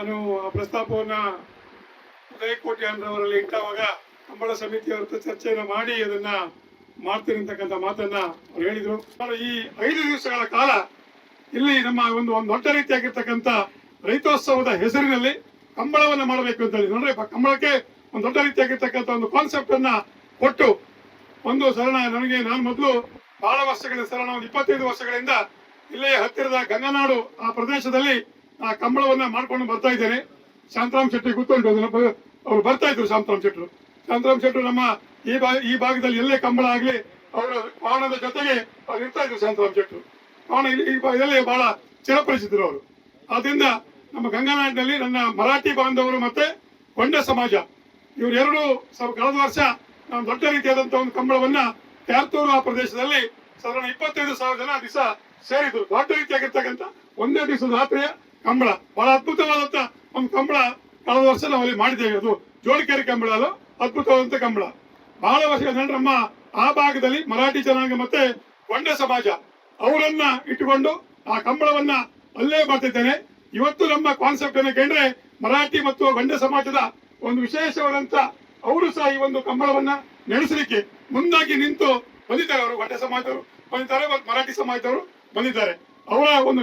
ನಾನು ಆ ಪ್ರಸ್ತಾಪವನ್ನು ಉದಯ ಕೋಟಿ ಇಟ್ಟಾವಾಗ ಕಂಬಳ ಸಮಿತಿಯವರ ಚರ್ಚೆಯನ್ನು ಮಾಡಿ ಅದನ್ನ ಮಾಡ್ತೀನಿ ಅಂತಕ್ಕಂಥ ಮಾತನ್ನ ಅವ್ರು ಹೇಳಿದರು. ಈ ಐದು ದಿವಸಗಳ ಕಾಲ ಇಲ್ಲಿ ನಮ್ಮ ಒಂದು ಒಂದು ದೊಡ್ಡ ರೀತಿಯಾಗಿರ್ತಕ್ಕಂಥ ರೈತೋತ್ಸವದ ಹೆಸರಿನಲ್ಲಿ ಕಂಬಳವನ್ನ ಮಾಡಬೇಕು ಅಂತ ಹೇಳಿ ನೋಡ್ರಿ ಕಂಬಳಕ್ಕೆ ಒಂದು ದೊಡ್ಡ ರೀತಿಯಾಗಿರ್ತಕ್ಕಂಥ ಒಂದು ಕಾನ್ಸೆಪ್ಟ್ ಅನ್ನ ಕೊಟ್ಟು ಒಂದು ಸರಣ ನನಗೆ ನಾನು ಮೊದಲು ಬಹಳ ವರ್ಷಗಳಿಂದ ಸರಣ, ಒಂದು ಇಪ್ಪತ್ತೈದು ವರ್ಷಗಳಿಂದ ಇಲ್ಲೇ ಹತ್ತಿರದ ಗಂಗನಾಡು ಆ ಪ್ರದೇಶದಲ್ಲಿ ಆ ಕಂಬಳವನ್ನ ಮಾಡ್ಕೊಂಡು ಬರ್ತಾ ಇದ್ದೇನೆ. ಶಾಂತರಾಮ್ ಶೆಟ್ಟಿ ಕೂತ್ಕೊಂಡು ಅವ್ರು ಬರ್ತಾ ಇದ್ರು ಶಾಂತರಾಮ್ ಶೆಟ್ಟರು ಶಾಂತರಾಮ್ ಶೆಟ್ಟರು ನಮ್ಮ ಈ ಭಾಗ ಈ ಭಾಗದಲ್ಲಿ ಎಲ್ಲೇ ಕಂಬಳ ಆಗ್ಲಿ, ಅವರ ವಾಹನದ ಜೊತೆಗೆ ಅವ್ರು ಇರ್ತಾ ಇದ್ರು ಶಾಂತರಾಮ್ ಶೆಟ್ಟರು ಈ ಭಾಗದಲ್ಲಿ ಬಹಳ ಚಿರಪರಿಚಿತರು ಅವರು. ಆದ್ರಿಂದ ನಮ್ಮ ಗಂಗಾನಾಡಿನಲ್ಲಿ ನನ್ನ ಮರಾಠಿ ಬಾಂಧವರು ಮತ್ತೆ ಕೊಂಡ ಸಮಾಜ. ಇವರೆರಡು ಕಳೆದ ವರ್ಷ ನಾವು ದೊಡ್ಡ ರೀತಿಯಾದಂತಹ ಒಂದು ಕಂಬಳವನ್ನ ಕ್ಯಾರ್ತೂರು ಆ ಪ್ರದೇಶದಲ್ಲಿ ಸಾಧಾರಣ ಇಪ್ಪತ್ತೈದು ಸಾವಿರ ಜನ ದಿವಸ ಸೇರಿದ್ರು. ದೊಡ್ಡ ರೀತಿಯಾಗಿರ್ತಕ್ಕಂಥ ಒಂದೇ ದಿವಸದ ರಾತ್ರಿಯ ಕಂಬಳ. ಬಹಳ ಅದ್ಭುತವಾದಂತ ಒಂದು ಕಂಬಳ ಕಳೆದ ವರ್ಷ ನಾವು ಅಲ್ಲಿ ಮಾಡಿದ್ದೇವೆ. ಅದು ಜೋಳಿಕೆರೆ ಕಂಬಳ ಅದು ಅದ್ಭುತವಾದಂತ ಕಂಬಳ. ಬಹಳ ವರ್ಷಗಳ ಜನರಮ್ಮ ಆ ಭಾಗದಲ್ಲಿ ಮರಾಠಿ ಜನಾಂಗ ಮತ್ತೆ ಕೊಂಡ ಸಮಾಜ. ಅವರನ್ನ ಇಟ್ಟುಕೊಂಡು ಆ ಕಂಬಳವನ್ನ ಅಲ್ಲೇ ಮಾಡ್ತಿದ್ದೇನೆ. ಇವತ್ತು ನಮ್ಮ ಕಾನ್ಸೆಪ್ಟ್ ಅನ್ನ ಕೇಳಿದ್ರೆ ಮರಾಠಿ ಮತ್ತು ಗಂಡ ಸಮಾಜದ ಒಂದು ವಿಶೇಷವಾದಂತ ಅವರು ಸಹ ಈ ಒಂದು ಕಂಬಳವನ್ನ ನಡೆಸಲಿಕ್ಕೆ ಮುಂದಾಗಿ ನಿಂತು ಬಂದಿದ್ದಾರೆ ಅವರು. ಗಂಡ ಸಮಾಜದವರು ಬಂದಿದ್ದಾರೆ, ಮರಾಠಿ ಸಮಾಜದವರು ಬಂದಿದ್ದಾರೆ. ಅವರ ಒಂದು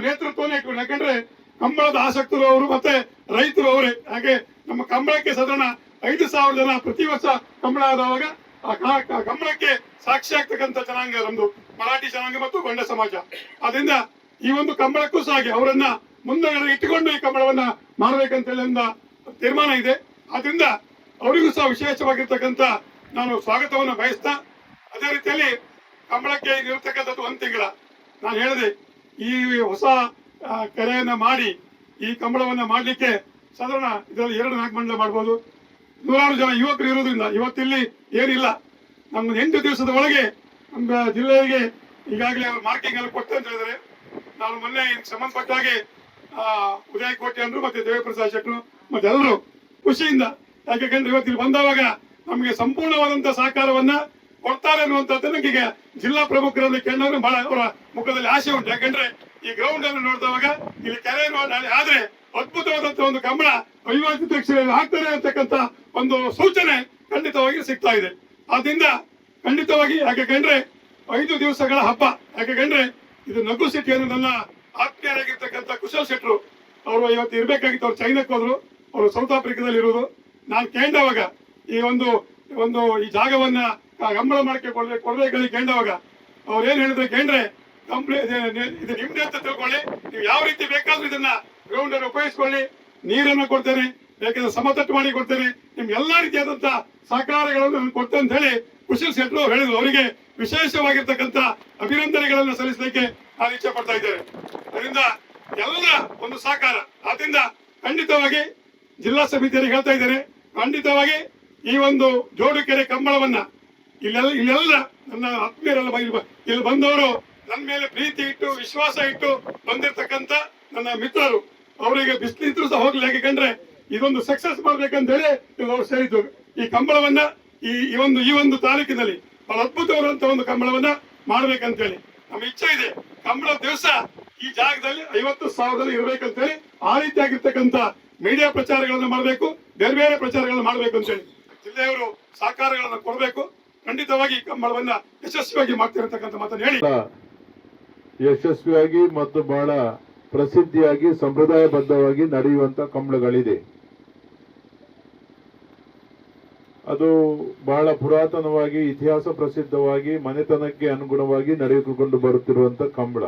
ಇಟ್ಕೊಂಡು ಯಾಕಂದ್ರೆ ಕಂಬಳದ ಆಸಕ್ತರು ಅವರು ಮತ್ತೆ ರೈತರು ಅವರೇ. ಹಾಗೆ ನಮ್ಮ ಕಂಬಳಕ್ಕೆ ಸಾಧಾರಣ ಐದು ಸಾವಿರ ಜನ ಪ್ರತಿ ವರ್ಷ ಕಂಬಳ ಆದವಾಗ ಆ ಕಂಬಳಕ್ಕೆ ಸಾಕ್ಷಿ ಆಗ್ತಕ್ಕಂಥ ಜನಾಂಗ ನಮ್ದು. ಮರಾಠಿ ಜನಾಂಗ ಮತ್ತು ಬಂಡ ಸಮಾಜ. ಅದರಿಂದ ಈ ಒಂದು ಕಂಬಳಕ್ಕೂ ಸಹ ಹಾಗೆ ಅವರನ್ನ ಮುಂದೆ ಇಟ್ಟುಕೊಂಡು ಈ ಕಂಬಳವನ್ನ ಮಾಡಬೇಕಂತ ತೀರ್ಮಾನ ಇದೆ. ಆದ್ರಿಂದ ಅವರಿಗೂ ಸಹ ವಿಶೇಷವಾಗಿರ್ತಕ್ಕಂಥ ನಾನು ಸ್ವಾಗತವನ್ನು ಬಯಸ್ತಾ, ಅದೇ ರೀತಿಯಲ್ಲಿ ಕಂಬಳಕ್ಕೆ ಇರತಕ್ಕಂಥದ್ದು ಒಂದು ತಿಂಗಳ. ನಾನು ಹೇಳಿದೆ, ಈ ಹೊಸ ಕೆರೆಯನ್ನ ಮಾಡಿ, ಈ ಕಂಬಳವನ್ನ ಮಾಡ್ಲಿಕ್ಕೆ ಸಾಧಾರಣ ಇದರಲ್ಲಿ ಎರಡು ನಾಲ್ಕು ಮಂಡಲ ಮಾಡ್ಬೋದು. ನೂರಾರು ಜನ ಯುವಕರು ಇರೋದ್ರಿಂದ ಇವತ್ತಿಲ್ಲಿ ಏನಿಲ್ಲ. ನಮ್ಮ ಎಂಟು ದಿವಸದ ಒಳಗೆ ನಮ್ಮ ಜಿಲ್ಲೆಗೆ ಈಗಾಗಲೇ ಅವರು ಮಾರ್ಕಿಂಗ್ ಎಲ್ಲ ಕೊಟ್ಟು ಅಂತ ಹೇಳಿದ್ದಾರೆ. ನಾನು ಮೊನ್ನೆ ಇದಕ್ಕೆ ಸಂಬಂಧಪಟ್ಟ ಹಾಗೆ ಉದಯ ಕೋಟೆ ಅಂದ್ರು ಮತ್ತೆ ದೇವಪ್ರಸಾದ್ ಶೆಟ್ಟರು ಮತ್ತೆ ಎಲ್ಲರೂ ಖುಷಿಯಿಂದ, ಯಾಕೆಂದ್ರೆ ಇವತ್ತಿಲ್ಲಿ ಬಂದವಾಗ ನಮಗೆ ಸಂಪೂರ್ಣವಾದಂತ ಸಹಕಾರವನ್ನ ಕೊಡ್ತಾರೆ ಅನ್ನುವಂಥದ್ದು ನನಗೆ ಜಿಲ್ಲಾ ಪ್ರಮುಖರಲ್ಲಿ ಕೇಳಿದ್ರೆ ಬಹಳ ಅವರ ಮುಖದಲ್ಲಿ ಆಸೆ ಉಂಟು. ಯಾಕಂದ್ರೆ ಈ ಗ್ರೌಂಡ್ ಅನ್ನು ನೋಡಿದವಾಗ ಇಲ್ಲಿ ಕೆರೆ ಆದ್ರೆ ಅದ್ಭುತವಾದಂತಹ ಒಂದು ಕಂಬಳ ಅವಿವಾಹಿತ ಕ್ಷೇತ್ರದಲ್ಲಿ ಹಾಕ್ತಾರೆ ಅಂತಕ್ಕಂತ ಒಂದು ಸೂಚನೆ ಖಂಡಿತವಾಗಿ ಸಿಗ್ತಾ ಇದೆ. ಆದ್ರಿಂದ ಖಂಡಿತವಾಗಿ ಯಾಕೆಂದ್ರೆ ಐದು ದಿವಸಗಳ ಹಬ್ಬ. ಯಾಕೆಂದ್ರೆ ಇದು ನಗು ಸಿಟಿ ಅನ್ನೋ ನನ್ನ ಆತ್ಮೀಯರಾಗಿರ್ತಕ್ಕಂಥ ಕುಶಲ್ ಶೆಟ್ರು. ಅವರು ಇವತ್ತು ಇರ್ಬೇಕಾಗಿತ್ತು, ಅವ್ರು ಚೈನಾಕ್ಕೆ ಹೋದ್ರು. ಅವರು ಸೌತ್ ಆಫ್ರಿಕಾದಲ್ಲಿ ಇರೋದು. ನಾನು ಕೇಂದವಾಗ ಈ ಒಂದು ಒಂದು ಈ ಜಾಗವನ್ನ ಕಂಬಳ ಮಾಡಕ್ಕೆ ಕೊಡ್ಬೇಕು ಕೊಡ್ಬೇಕಲ್ಲಿ ಕೇಂದ್ರವಾಗ ಅವ್ರು ಏನ್ ಹೇಳಿದ್ರೆ ಕೇಂದ್ರೆ ಕಂಪ್ಲೀ ಇದು ನಿಮ್ದೆ ಅಂತ ತಿಳ್ಕೊಳ್ಳಿ. ನೀವು ಯಾವ ರೀತಿ ಬೇಕಾದ್ರೂ ಇದನ್ನ ಗ್ರೌಂಡ್ ಅನ್ನು ಉಪಯೋಗಿಸ್ಕೊಳ್ಳಿ. ನೀರನ್ನು ಕೊಡ್ತೇನೆ, ಬೇಕಾದ್ರೆ ಸಮತಟ್ಟು ಮಾಡಿ ಕೊಡ್ತೇನೆ. ನಿಮ್ಗೆ ಎಲ್ಲಾ ರೀತಿಯಾದಂತ ಸಹಕಾರಗಳನ್ನು ನಾನು ಕೊಡ್ತೇನೆ ಅಂತ ಹೇಳಿ ಕುಶಲ್ ಶೆಟ್ಟರು ಹೇಳಿದ್ರು. ಅವರಿಗೆ ವಿಶೇಷವಾಗಿರ್ತಕ್ಕಂಥ ಅಭಿನಂದನೆಗಳನ್ನು ಸಲ್ಲಿಸಲಿಕ್ಕೆ ನಾನು ಇಚ್ಛೆ ಪಡ್ತಾ ಇದ್ದೇನೆ. ಅದರಿಂದ ಎಲ್ಲ ಒಂದು ಸಹಕಾರ. ಆದ್ರಿಂದ ಖಂಡಿತವಾಗಿ ಜಿಲ್ಲಾ ಸಮಿತಿಯಲ್ಲಿ ಹೇಳ್ತಾ ಇದ್ದೇನೆ, ಖಂಡಿತವಾಗಿ ಈ ಒಂದು ಜೋಡುಕೆರೆ ಕಂಬಳವನ್ನ ಇಲ್ಲೆಲ್ಲ ಇಲ್ಲೆಲ್ಲ ನನ್ನ ಆತ್ಮೀಯರೆಲ್ಲ ಇಲ್ಲಿ ಬಂದವರು ನನ್ನ ಮೇಲೆ ಪ್ರೀತಿ ಇಟ್ಟು, ವಿಶ್ವಾಸ ಇಟ್ಟು ಬಂದಿರತಕ್ಕಂತ ನನ್ನ ಮಿತ್ರರು. ಅವರಿಗೆ ಬಿಸಿಲಿದ್ರು ಸಹ ಹೋಗ್ಲಿ ಯಾಕೆಂದ್ರೆ ಇದೊಂದು ಸಕ್ಸಸ್ ಮಾಡ್ಬೇಕಂತ ಹೇಳಿ ಅವ್ರು ಸೇರಿದ್ರು ಈ ಕಂಬಳವನ್ನ ಈ ಒಂದು ಈ ಒಂದು ತಾಲೂಕಿನಲ್ಲಿ ಬಹಳ ಅದ್ಭುತವಾದಂತ ಒಂದು ಕಂಬಳವನ್ನ ಮಾಡ್ಬೇಕಂತ ಹೇಳಿ. ನಮ್ಮ ಇಚ್ಛೆ ಇದೆ. ಕಂಬಳ ದಿವಸ ಈ ಜಾಗದಲ್ಲಿ ಐವತ್ತು ಸಾವಿರದಲ್ಲಿ ಇರ್ಬೇಕಂತ ಹೇಳಿ ಆ ರೀತಿಯಾಗಿರ್ತಕ್ಕಂಥ ಮೀಡಿಯಾ ಪ್ರಚಾರಗಳನ್ನು ಮಾಡಬೇಕು, ಬೇರೆ ಬೇರೆ ಪ್ರಚಾರಗಳನ್ನ ಮಾಡಬೇಕು ಅಂತ ಹೇಳಿ. ಜಿಲ್ಲೆಯವರು ಸಹಕಾರಗಳನ್ನ ಕೊಡಬೇಕು. ಖಂಡಿತವಾಗಿ ಕಂಬಳವನ್ನ ಯಶಸ್ವಿಯಾಗಿ ಮಾಡ್ತಿರತಕ್ಕಂಥ ಮಾತನ್ನು ಹೇಳಿ. ಯಶಸ್ವಿಯಾಗಿ ಮತ್ತು ಬಹಳ ಪ್ರಸಿದ್ಧಿಯಾಗಿ, ಸಂಪ್ರದಾಯಬದ್ಧವಾಗಿ ನಡೆಯುವಂತ ಕಂಬಳಗಳಿದೆ. ಅದು ಬಹಳ ಪುರಾತನವಾಗಿ, ಇತಿಹಾಸ ಪ್ರಸಿದ್ಧವಾಗಿ, ಮನೆತನಕ್ಕೆ ಅನುಗುಣವಾಗಿ ನಡೆದುಕೊಂಡು ಬರುತ್ತಿರುವಂತ ಕಂಬಳ.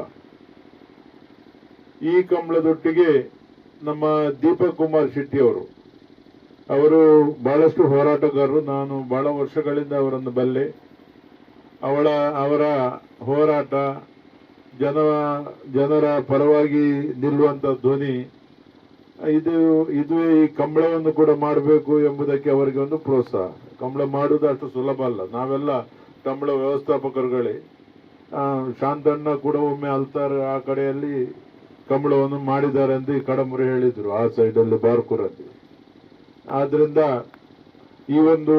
ಈ ಕಂಬಳದೊಟ್ಟಿಗೆ ನಮ್ಮ ದೀಪಕ್ ಕುಮಾರ್ ಶೆಟ್ಟಿ ಅವರು ಅವರು ಬಹಳಷ್ಟು ಹೋರಾಟಗಾರರು. ನಾನು ಬಹಳ ವರ್ಷಗಳಿಂದ ಅವರನ್ನು ಬಲ್ಲೆ. ಅವಳ, ಅವರ ಹೋರಾಟ ಜನ, ಜನರ ಪರವಾಗಿ ನಿಲ್ಲುವಂತ ಧ್ವನಿ, ಇದು, ಇದುವೇ ಈ ಕಂಬಳವನ್ನು ಕೂಡ ಮಾಡಬೇಕು ಎಂಬುದಕ್ಕೆ ಅವರಿಗೆ ಒಂದು ಪ್ರೋತ್ಸಾಹ. ಕಂಬಳ ಮಾಡುವುದು ಅಷ್ಟು ಸುಲಭ ಅಲ್ಲ. ನಾವೆಲ್ಲ ಕಂಬಳ ವ್ಯವಸ್ಥಾಪಕರುಗಳೇ. ಶಾಂತಣ್ಣ ಕೂಡ ಒಮ್ಮೆ ಅಲ್ತಾರ್ ಆ ಕಡೆಯಲ್ಲಿ ಕಂಬಳವನ್ನು ಮಾಡಿದ್ದಾರೆ ಅಂತ ಈ ಕಡಮುರಿ ಹೇಳಿದ್ರು, ಆ ಸೈಡಲ್ಲಿ ಬಾರ್ಕೂರಲ್ಲಿ. ಆದ್ರಿಂದ ಈ ಒಂದು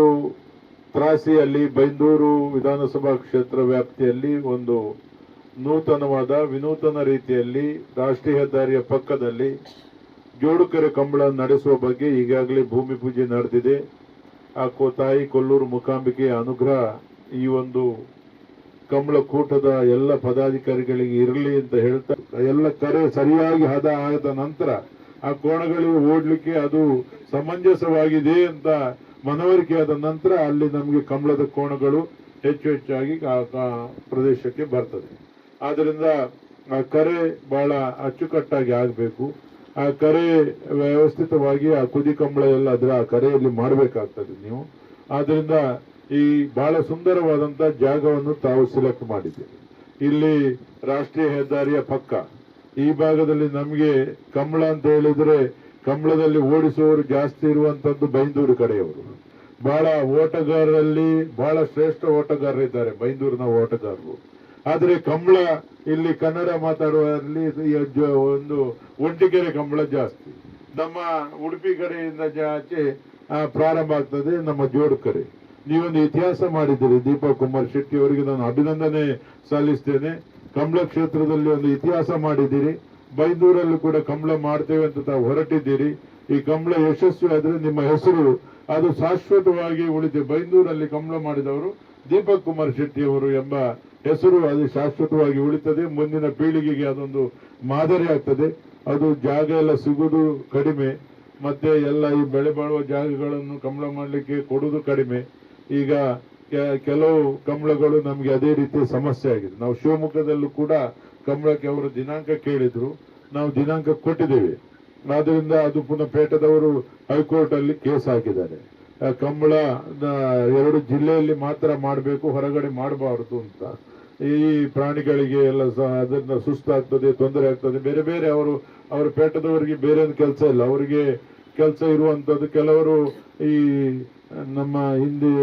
ತ್ರಾಸಿಯಲ್ಲಿ, ಬೈಂದೂರು ವಿಧಾನಸಭಾ ಕ್ಷೇತ್ರ ವ್ಯಾಪ್ತಿಯಲ್ಲಿ ಒಂದು ನೂತನವಾದ, ವಿನೂತನ ರೀತಿಯಲ್ಲಿ ರಾಷ್ಟ್ರೀಯ ಹೆದ್ದಾರಿಯ ಪಕ್ಕದಲ್ಲಿ ಜೋಡುಕೆರೆ ಕಂಬಳ ನಡೆಸುವ ಬಗ್ಗೆ ಈಗಾಗಲೇ ಭೂಮಿ ಪೂಜೆ ನಡೆದಿದೆ. ಆ ಕೋತಾಯಿ ಕೊಲ್ಲೂರು ಮುಖಾಂಬಿಕೆಯ ಅನುಗ್ರಹ ಈ ಒಂದು ಕಂಬಳ ಕೂಟದ ಎಲ್ಲ ಪದಾಧಿಕಾರಿಗಳಿಗೆ ಇರಲಿ ಅಂತ ಹೇಳ್ತಾ, ಎಲ್ಲ ಕರೆ ಸರಿಯಾಗಿ ಹದ ಆದ ನಂತರ ಆ ಕೋಣಗಳಿಗೆ ಓಡ್ಲಿಕ್ಕೆ ಅದು ಸಮಂಜಸವಾಗಿದೆ ಅಂತ ಮನವರಿಕೆ ಆದ ನಂತರ ಅಲ್ಲಿ ನಮಗೆ ಕಂಬಳದ ಕೋಣಗಳು ಹೆಚ್ಚು ಹೆಚ್ಚಾಗಿ ಪ್ರದೇಶಕ್ಕೆ ಬರ್ತದೆ. ಆದ್ರಿಂದ ಆ ಕರೆ ಬಹಳ ಅಚ್ಚುಕಟ್ಟಾಗಿ ಆಗಬೇಕು. ಆ ಕರೆ ವ್ಯವಸ್ಥಿತವಾಗಿ ಆ ಕುದಿ ಕಂಬಳ ಎಲ್ಲ ಅದರ ಆ ಕರೆಯಲ್ಲಿ ಮಾಡಬೇಕಾಗ್ತದೆ ನೀವು. ಆದ್ದರಿಂದ ಈ ಬಹಳ ಸುಂದರವಾದಂಥ ಜಾಗವನ್ನು ತಾವು ಸಿಲೆಕ್ಟ್ ಮಾಡಿದ್ದೀರಿ. ಇಲ್ಲಿ ರಾಷ್ಟ್ರೀಯ ಹೆದ್ದಾರಿಯ ಪಕ್ಕ. ಈ ಭಾಗದಲ್ಲಿ ನಮಗೆ ಕಂಬಳ ಅಂತ ಹೇಳಿದ್ರೆ ಕಂಬಳದಲ್ಲಿ ಓಡಿಸುವವರು ಜಾಸ್ತಿ ಇರುವಂತದ್ದು ಬೈಂದೂರು ಕಡೆಯವರು. ಬಹಳ ಓಟಗಾರರಲ್ಲಿ ಬಹಳ ಶ್ರೇಷ್ಠ ಓಟಗಾರರಿದ್ದಾರೆ ಬೈಂದೂರಿನ ಓಟಗಾರರು. ಆದ್ರೆ ಕಂಬಳ ಇಲ್ಲಿ ಕನ್ನಡ ಮಾತಾಡುವಲ್ಲಿ ಒಂದು ಒಂಟಿಗೆರೆ ಕಂಬಳ ಜಾಸ್ತಿ. ನಮ್ಮ ಉಡುಪಿ ಕಡೆಯಿಂದ ಜಾಚೆ ಪ್ರಾರಂಭ ಆಗ್ತದೆ ನಮ್ಮ ಜೋಡು ಕರೆ. ನೀವೊಂದು ಇತಿಹಾಸ ಮಾಡಿದ್ದೀರಿ, ದೀಪಕ್ ಕುಮಾರ್ ಶೆಟ್ಟಿ ಅವರಿಗೆ ನಾನು ಅಭಿನಂದನೆ ಸಲ್ಲಿಸ್ತೇನೆ. ಕಂಬಳ ಕ್ಷೇತ್ರದಲ್ಲಿ ಒಂದು ಇತಿಹಾಸ ಮಾಡಿದ್ದೀರಿ. ಬೈಂದೂರಲ್ಲೂ ಕೂಡ ಕಂಬಳ ಮಾಡ್ತೇವೆ ಅಂತ ತಾವು ಹೊರಟಿದ್ದೀರಿ. ಈ ಕಂಬಳ ಯಶಸ್ವಿ ಆದ್ರೆ ನಿಮ್ಮ ಹೆಸರು, ಅದು ಶಾಶ್ವತವಾಗಿ ಉಳಿದಿದೆ ಬೈಂದೂರಲ್ಲಿ ಕಂಬಳ ಮಾಡಿದವರು ದೀಪಕ್ ಕುಮಾರ್ ಶೆಟ್ಟಿ ಅವರು ಎಂಬ ಹೆಸರು ಅದು ಶಾಶ್ವತವಾಗಿ ಉಳಿತದೆ. ಮುಂದಿನ ಪೀಳಿಗೆಗೆ ಅದೊಂದು ಮಾದರಿ ಆಗ್ತದೆ. ಅದು ಜಾಗ ಎಲ್ಲ ಸಿಗುವುದು ಕಡಿಮೆ. ಮತ್ತೆ ಎಲ್ಲ ಈ ಬೆಳೆ ಬಾಳುವ ಜಾಗಗಳನ್ನು ಕಂಬಳ ಮಾಡಲಿಕ್ಕೆ ಕೊಡುವುದು ಕಡಿಮೆ. ಈಗ ಕೆಲವು ಕಂಬಳಗಳು ನಮಗೆ ಅದೇ ರೀತಿಯ ಸಮಸ್ಯೆ ಆಗಿದೆ. ನಾವು ಶಿವಮೊಗ್ಗದಲ್ಲೂ ಕೂಡ ಕಂಬಳಕ್ಕೆ ಅವರು ದಿನಾಂಕ ಕೇಳಿದ್ರು. ನಾವು ದಿನಾಂಕ ಕೊಟ್ಟಿದ್ದೇವೆ. ಆದ್ದರಿಂದ ಅದು ಪುನಃ ಪೇಟದವರು ಹೈಕೋರ್ಟ್ ಅಲ್ಲಿ ಕೇಸ್ ಹಾಕಿದ್ದಾರೆ. ಕಂಬಳ ಎರಡು ಜಿಲ್ಲೆಯಲ್ಲಿ ಮಾತ್ರ ಮಾಡಬೇಕು, ಹೊರಗಡೆ ಮಾಡಬಾರದು ಅಂತ. ಈ ಪ್ರಾಣಿಗಳಿಗೆ ಎಲ್ಲ ಸಹ ಅದನ್ನ ಸುಸ್ತಾಗ್ತದೆ, ತೊಂದರೆ ಆಗ್ತದೆ. ಬೇರೆ ಬೇರೆ ಅವರು, ಅವರ ಪೇಟದವರಿಗೆ ಬೇರೆ ಕೆಲಸ ಇಲ್ಲ. ಅವರಿಗೆ ಕೆಲಸ ಇರುವಂತದ್ದು ಕೆಲವರು ಈ, ನಮ್ಮ ಹಿಂದೆ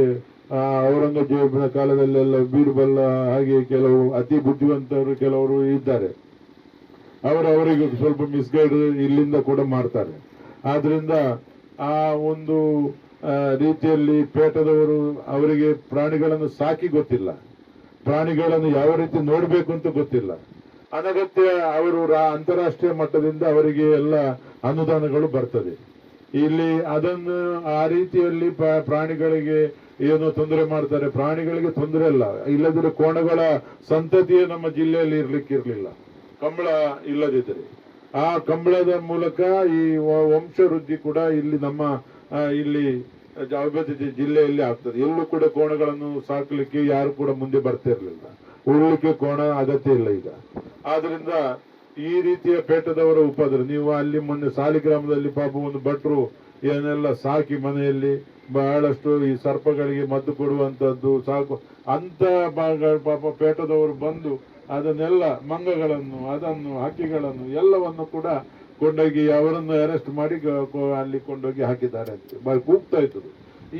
ಔರಂಗಜೇಬನ ಕಾಲದಲ್ಲೆಲ್ಲ ಬೀರ್ಬಲ್ಲ ಹಾಗೆ ಕೆಲವು ಅತಿ ಬುದ್ಧಿವಂತರು ಕೆಲವರು ಇದ್ದಾರೆ. ಅವರು ಅವರಿಗೆ ಸ್ವಲ್ಪ ಮಿಸ್ಗೈಡ್ ಇಲ್ಲಿಂದ ಕೂಡ ಮಾಡ್ತಾರೆ. ಆದ್ರಿಂದ ಆ ಒಂದು ರೀತಿಯಲ್ಲಿ ಪೇಟದವರು ಅವರಿಗೆ ಪ್ರಾಣಿಗಳನ್ನು ಸಾಕಿ ಗೊತ್ತಿಲ್ಲ. ಪ್ರಾಣಿಗಳನ್ನು ಯಾವ ರೀತಿ ನೋಡಬೇಕು ಅಂತ ಗೊತ್ತಿಲ್ಲ. ಅನಗತ್ಯ ಅವರು ಅಂತಾರಾಷ್ಟ್ರೀಯ ಮಟ್ಟದಿಂದ ಅವರಿಗೆ ಎಲ್ಲ ಅನುದಾನಗಳು ಬರ್ತದೆ. ಇಲ್ಲಿ ಅದನ್ನು ಆ ರೀತಿಯಲ್ಲಿ ಪ್ರ- ಪ್ರಾಣಿಗಳಿಗೆ ಏನೋ ತೊಂದರೆ ಮಾಡ್ತಾರೆ. ಪ್ರಾಣಿಗಳಿಗೆ ತೊಂದರೆ ಇಲ್ಲ ಇಲ್ಲದಿದ್ರೆ ಕೋಣಗಳ ಸಂತತಿಯೇ ನಮ್ಮ ಜಿಲ್ಲೆಯಲ್ಲಿ ಇರ್ಲಿಕ್ಕಿರ್ಲಿಲ್ಲ. ಕಂಬಳ ಇಲ್ಲದಿದ್ದರೆ ಆ ಕಂಬಳದ ಮೂಲಕ ಈ ವಂಶ ಕೂಡ ಇಲ್ಲಿ ನಮ್ಮ ಇಲ್ಲಿ ಅಭಿವೃದ್ಧಿ ಜಿಲ್ಲೆಯಲ್ಲಿ ಆಗ್ತದೆ. ಎಲ್ಲೂ ಕೂಡ ಕೋಣಗಳನ್ನು ಸಾಕಲಿಕ್ಕೆ ಯಾರು ಕೂಡ ಮುಂದೆ ಬರ್ತಿರ್ಲಿಲ್ಲ. ಉಳ್ಳಿಕ್ಕೆ ಕೋಣ ಅಗತ್ಯ ಇಲ್ಲ ಈಗ. ಆದ್ರಿಂದ ಈ ರೀತಿಯ ಪೇಟದವರ ಉಪದ್ರ, ನೀವು ಅಲ್ಲಿ ಮೊನ್ನೆ ಸಾಲಿಗ್ರಾಮದಲ್ಲಿ ಪಾಪ ಒಂದು ಭಟ್ರು ಏನೆಲ್ಲ ಸಾಕಿ ಮನೆಯಲ್ಲಿ ಬಹಳಷ್ಟು ಈ ಸರ್ಪಗಳಿಗೆ ಮದ್ದು ಕೊಡುವಂತದ್ದು ಸಾಕು, ಅಂತ ಪಾಪ ಪೇಟದವರು ಬಂದು ಅದನ್ನೆಲ್ಲ ಮಂಗಗಳನ್ನು, ಅದನ್ನು, ಹಕ್ಕಿಗಳನ್ನು ಎಲ್ಲವನ್ನು ಕೂಡ ಕೊಂಡೋಗಿ ಅವರನ್ನು ಅರೆಸ್ಟ್ ಮಾಡಿ ಅಲ್ಲಿ ಕೊಂಡೋಗಿ ಹಾಕಿದ್ದಾರೆ ಅಂತ. ಕೂಗ್ತಾ ಇತ್ತು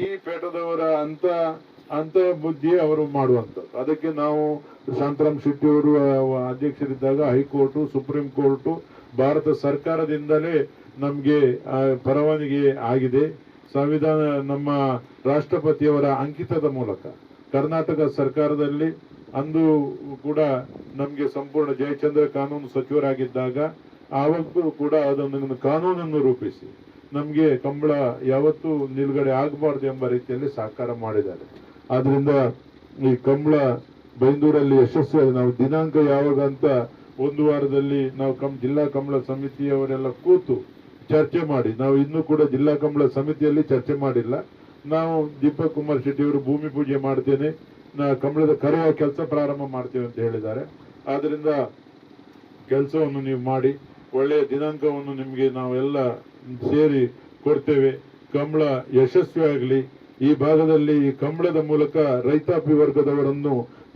ಈ ಪೇಟದವರ ಅಂತ ಅಂತ ಬುದ್ಧಿ ಅವರು ಮಾಡುವಂಥದ್ದು. ಅದಕ್ಕೆ ನಾವು ಶಾಂತರಾಮ್ ಶೆಟ್ಟಿ ಅವರು ಅಧ್ಯಕ್ಷರಿದ್ದಾಗ high court, supreme court, Bharat ಸರ್ಕಾರದಿಂದಲೇ ನಮಗೆ ಪರವಾನಗಿ ಆಗಿದೆ. ಸಂವಿಧಾನ, ನಮ್ಮ ರಾಷ್ಟ್ರಪತಿಯವರ ಅಂಕಿತದ ಮೂಲಕ. ಕರ್ನಾಟಕ ಸರ್ಕಾರದಲ್ಲಿ ಅಂದು ಕೂಡ ನಮಗೆ ಸಂಪೂರ್ಣ ಜಯಚಂದ್ರ ಕಾನೂನು ಸಚಿವರಾಗಿದ್ದಾಗ ಆವಾಗೂ ಕೂಡ ಅದೊಂದು ಕಾನೂನನ್ನು ರೂಪಿಸಿ ನಮಗೆ ಕಂಬಳ ಯಾವತ್ತೂ ನಿಲುಗಡೆ ಆಗಬಾರ್ದು ಎಂಬ ರೀತಿಯಲ್ಲಿ ಸಹಕಾರ ಮಾಡಿದ್ದಾರೆ. ಆದ್ರಿಂದ ಈ ಕಂಬಳ ಬೈಂದೂರಲ್ಲಿ ಯಶಸ್ವಿ ನಾವು ದಿನಾಂಕ ಯಾವಾಗ ಅಂತ ಒಂದು ವಾರದಲ್ಲಿ ನಾವು ಕಂ, ಜಿಲ್ಲಾ ಕಂಬಳ ಸಮಿತಿಯವರೆಲ್ಲ ಕೂತು ಚರ್ಚೆ ಮಾಡಿ, ನಾವು ಇನ್ನೂ ಕೂಡ ಜಿಲ್ಲಾ ಕಂಬಳ ಸಮಿತಿಯಲ್ಲಿ ಚರ್ಚೆ ಮಾಡಿಲ್ಲ. ನಾವು ದೀಪಕ್ ಕುಮಾರ್ ಶೆಟ್ಟಿ ಅವರು ಭೂಮಿ ಪೂಜೆ ಮಾಡ್ತೇನೆ, ನಾ ಕಂಬಳದ ಕರೆಯ ಕೆಲಸ ಪ್ರಾರಂಭ ಮಾಡ್ತೇವೆ ಅಂತ ಹೇಳಿದ್ದಾರೆ. ಆದ್ರಿಂದ ಕೆಲಸವನ್ನು ನೀವು ಮಾಡಿ ಒಳ್ಳೆಯ ದಿನಾಂಕವನ್ನು ನಿಮಗೆ ನಾವೆಲ್ಲ ಸೇರಿ ಕೊಡ್ತೇವೆ. ಕಂಬಳ ಯಶಸ್ವಿಯಾಗಲಿ ಈ ಭಾಗದಲ್ಲಿ ಈ ಕಂಬಳದ ಮೂಲಕ ರೈತಾಪಿ ವರ್ಗದವರನ್ನು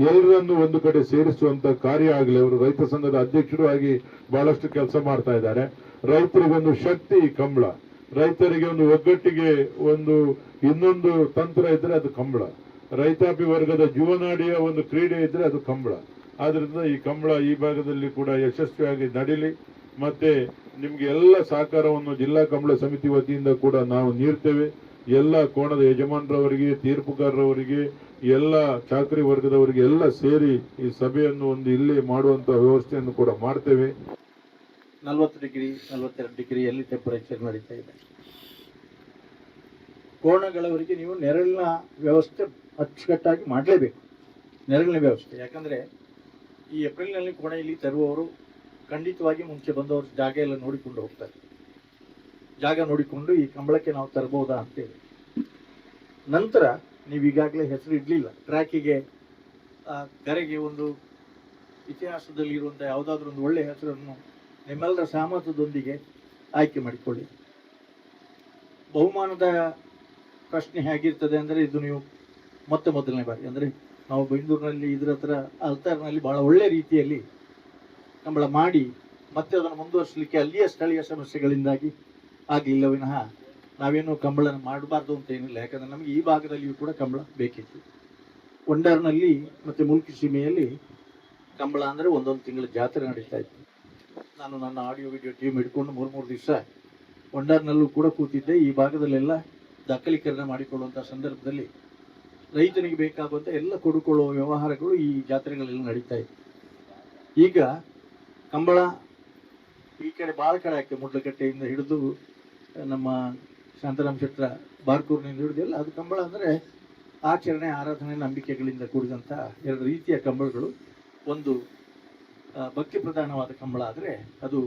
ಎಲ್ಲರನ್ನು ಒಂದು ಕಡೆ ಸೇರಿಸುವಂತ ಕಾರ್ಯ ಆಗಲಿ. ಅವರು ರೈತ ಸಂಘದ ಅಧ್ಯಕ್ಷರು ಆಗಿ ಬಹಳಷ್ಟು ಕೆಲಸ ಮಾಡ್ತಾ ಇದ್ದಾರೆ. ರೈತರಿಗೊಂದು ಶಕ್ತಿ ಕಂಬಳ ರೈತರಿಗೆ ಒಂದು ಒಗ್ಗಟ್ಟಿಗೆ ಒಂದು ಇನ್ನೊಂದು ತಂತ್ರ ಇದ್ರೆ ಅದು ಕಂಬಳ ರೈತಾಪಿ ವರ್ಗದ ಜೀವನಾಡಿಯ ಒಂದು ಕ್ರೀಡೆ ಇದ್ರೆ ಅದು ಕಂಬಳ ಆದ್ರಿಂದ ಈ ಕಂಬಳ ಈ ಭಾಗದಲ್ಲಿ ಕೂಡ ಯಶಸ್ವಿಯಾಗಿ ನಡೀಲಿ. ಮತ್ತೆ ನಿಮ್ಗೆ ಎಲ್ಲ ಸಹಕಾರವನ್ನು ಜಿಲ್ಲಾ ಕಂಬಳ ಸಮಿತಿ ವತಿಯಿಂದ ಕೂಡ ನಾವು ನೀಡ್ತೇವೆ. ಎಲ್ಲ ಕೋಣದ ಯಜಮಾನರವರಿಗೆ, ತೀರ್ಪುಗಾರರವರಿಗೆ, ಎಲ್ಲ ಚಾಕರಿ ವರ್ಗದವರಿಗೆ ಎಲ್ಲ ಸೇರಿ ಈ ಸಭೆಯನ್ನು ಒಂದು ಇಲ್ಲಿ ಮಾಡುವಂತ ವ್ಯವಸ್ಥೆಯನ್ನು ಕೂಡ ಮಾಡ್ತೇವೆ. ನಲವತ್ತು ಡಿಗ್ರಿ, ನಲವತ್ತೆರಡು ಡಿಗ್ರಿಯಲ್ಲಿ ಟೆಂಪರೇಚರ್ ನಡೀತಾ ಇದೆ? ಕೋಣಗಳವರಿಗೆ ನೀವು ನೆರಳಿನ ವ್ಯವಸ್ಥೆ ಅಚ್ಚುಕಟ್ಟಾಗಿ ಮಾಡಲೇಬೇಕು. ನೆರಳಿನ ವ್ಯವಸ್ಥೆ. ಯಾಕಂದ್ರೆ ಈ ಏಪ್ರಿಲ್ನಲ್ಲಿ ಕೋಣೆಯಲ್ಲಿ ತರುವವರು ಖಂಡಿತವಾಗಿ ಮುಂಚೆ ಬಂದವರು ಜಾಗ ಎಲ್ಲ ನೋಡಿಕೊಂಡು ಹೋಗ್ತಾರೆ. ಜಾಗ ನೋಡಿಕೊಂಡು ಈ ಕಂಬಳಕ್ಕೆ ನಾವು ತರಬಹುದಾ ಅಂತೇಳಿ. ನಂತರ ನೀವು ಈಗಾಗಲೇ ಹೆಸರು ಇಡಲಿಲ್ಲ. ಟ್ರ್ಯಾಕಿಗೆ ಕರೆಗೆ ಒಂದು ಇತಿಹಾಸದಲ್ಲಿ ಇರುವಂಥ ಯಾವುದಾದ್ರೂ ಒಂದು ಒಳ್ಳೆಯ ಹೆಸರನ್ನು ನಿಮ್ಮೆಲ್ಲರ ಸಹಮತದೊಂದಿಗೆ ಆಯ್ಕೆ ಮಾಡಿಕೊಳ್ಳಿ. ಬಹುಮಾನದ ಪ್ರಶ್ನೆ ಹೇಗಿರ್ತದೆ ಅಂದರೆ ಇದು ನೀವು ಮತ್ತೆ ಮೊದಲನೇ ಬಾರಿ. ಅಂದರೆ ನಾವು ಬೆಂಗಳೂರಿನಲ್ಲಿ ಇದ್ರ ಹತ್ರ ಅಲ್ತಾರ್ನಲ್ಲಿ ಬಹಳ ಒಳ್ಳೆ ರೀತಿಯಲ್ಲಿ ಕಂಬಳ ಮಾಡಿ ಮತ್ತೆ ಅದನ್ನು ಮುಂದುವರಿಸಲಿಕ್ಕೆ ಅಲ್ಲಿಯ ಸ್ಥಳೀಯ ಸಮಸ್ಯೆಗಳಿಂದಾಗಿ ಆಗಲಿಲ್ಲ ವಿನಃ ನಾವೇನು ಕಂಬಳನ ಮಾಡಬಾರ್ದು ಅಂತ ಏನಿಲ್ಲ. ಯಾಕಂದ್ರೆ ನಮಗೆ ಈ ಭಾಗದಲ್ಲಿಯೂ ಕೂಡ ಕಂಬಳ ಬೇಕಿತ್ತು. ಒಂಡಾರ್ನಲ್ಲಿ ಮತ್ತೆ ಮುಲ್ಕಿ ಸೀಮೆಯಲ್ಲಿ ಕಂಬಳ ಅಂದರೆ ಒಂದೊಂದು ತಿಂಗಳ ಜಾತ್ರೆ ನಡೀತಾ ಇತ್ತು. ನಾನು ನನ್ನ ಆಡಿಯೋ, ವಿಡಿಯೋ, ಟೀಮ್ ಹಿಡ್ಕೊಂಡು ಮೂರು ಮೂರು ದಿವಸ ಒಂಡಾರ್ನಲ್ಲೂ ಕೂಡ ಕೂತಿದ್ದೆ. ಈ ಭಾಗದಲ್ಲೆಲ್ಲ ದಾಖಲೀಕರಣ ಮಾಡಿಕೊಳ್ಳುವಂಥ ಸಂದರ್ಭದಲ್ಲಿ ರೈತನಿಗೆ ಬೇಕಾಗುವಂಥ ಎಲ್ಲ ಕೊಡುಕೊಳ್ಳುವ ವ್ಯವಹಾರಗಳು ಈ ಜಾತ್ರೆಗಳೆಲ್ಲ ನಡೀತಾ ಇತ್ತು. ಈಗ ಕಂಬಳ ಈ ಕಡೆ ಭಾಳ ಕಡೆ ಆಗ್ತದೆ ಮುಡ್ಲಕಟ್ಟೆಯಿಂದ ಹಿಡಿದು ನಮ್ಮ ಶಾಂತರಾಮ್ ಶೆಟ್ರ ಬಾರ್ಕೂರ್ನಿಂದ ಹಿಡಿದು ಎಲ್ಲ ಅದು ಕಂಬಳ ಅಂದರೆ ಆಚರಣೆ, ಆರಾಧನೆ, ನಂಬಿಕೆಗಳಿಂದ ಕೂಡಿದಂಥ ಎರಡು ರೀತಿಯ ಕಂಬಳಗಳು. ಒಂದು ಭಕ್ತಿ ಪ್ರಧಾನವಾದ ಕಂಬಳ ಆದರೆ ಅದು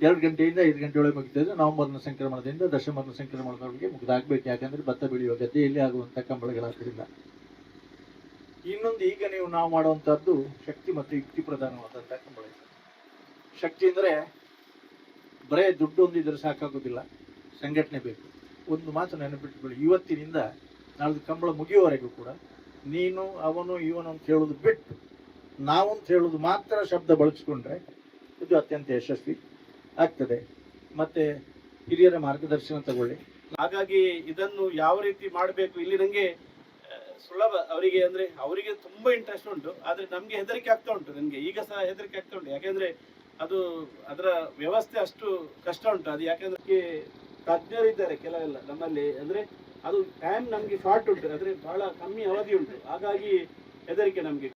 ಎರಡು ಗಂಟೆಯಿಂದ ಐದು ಗಂಟೆ ಒಳಗೆ ಮುಗಿತದೆ ನವಂಬರ್ನ ಸಂಕ್ರಮಣದಿಂದ ದಶಮರ್ನ ಸಂಕ್ರಮಣದೊಳಗೆ ಮುಗಿದಾಗಬೇಕು. ಯಾಕಂದರೆ ಭತ್ತ ಬೆಳೆಯುವ ಗದ್ದೆಯಲ್ಲಿ ಆಗುವಂಥ ಕಂಬಳಗಳಾದ್ದರಿಂದ ಇನ್ನೊಂದು ಈಗ ನೀವು ನಾವು ಮಾಡುವಂಥದ್ದು ಶಕ್ತಿ ಮತ್ತು ಯುಕ್ತಿ ಪ್ರಧಾನವಾದಂಥ ಕಂಬಳ. ಶಕ್ತಿ ಅಂದರೆ ಬರೇ ದುಡ್ಡು ಒಂದಿದ್ರೆ ಸಾಕಾಗೋದಿಲ್ಲ. ಸಂಘಟನೆ ಬೇಕು. ಒಂದು ಮಾತು ನೆನಪಿಟ್ಕೊಳ್ಳಿ. ಇವತ್ತಿನಿಂದ ನಾಳೆ ಕಂಬಳ ಮುಗಿಯುವವರೆಗೂ ಕೂಡ ನೀನು, ಅವನು, ಇವನು ಅಂತ ಹೇಳೋದು ಬಿಟ್ಟು ನಾವು ಅಂತ ಹೇಳೋದು ಮಾತ್ರ ಶಬ್ದ ಬಳಸಿಕೊಂಡ್ರೆ ಇದು ಅತ್ಯಂತ ಯಶಸ್ವಿ ಆಗ್ತದೆ. ಮತ್ತೆ ಹಿರಿಯರ ಮಾರ್ಗದರ್ಶನ ತಗೊಳ್ಳಿ. ಹಾಗಾಗಿ ಇದನ್ನು ಯಾವ ರೀತಿ ಮಾಡಬೇಕು? ಇಲ್ಲಿ ನನಗೆ ಸುಲಭ. ಅವರಿಗೆ ಅಂದ್ರೆ ಅವರಿಗೆ ತುಂಬಾ ಇಂಟ್ರೆಸ್ಟ್ ಉಂಟು. ಆದರೆ ನಮಗೆ ಹೆದರಿಕೆ ಆಗ್ತಾ ಉಂಟು. ನನಗೆ ಈಗ ಸಹ ಹೆದರಿಕೆ ಆಗ್ತಾ ಉಂಟು. ಯಾಕೆಂದ್ರೆ ಅದು ಅದರ ವ್ಯವಸ್ಥೆ ಅಷ್ಟು ಕಷ್ಟ ಉಂಟು. ಅದು ಯಾಕೆಂದ್ರೆ ತಜ್ಞರಿದ್ದಾರೆ ಕೆಲವೆಲ್ಲ ನಮ್ಮಲ್ಲಿ. ಅಂದ್ರೆ ಅದು ಟೈಮ್ ನಮ್ಗೆ ಶಾರ್ಟ್ ಉಂಟು. ಅಂದ್ರೆ ಬಹಳ ಕಮ್ಮಿ ಅವಧಿ ಉಂಟು. ಹಾಗಾಗಿ ಹೆದರಿಕೆ ನಮ್ಗೆ.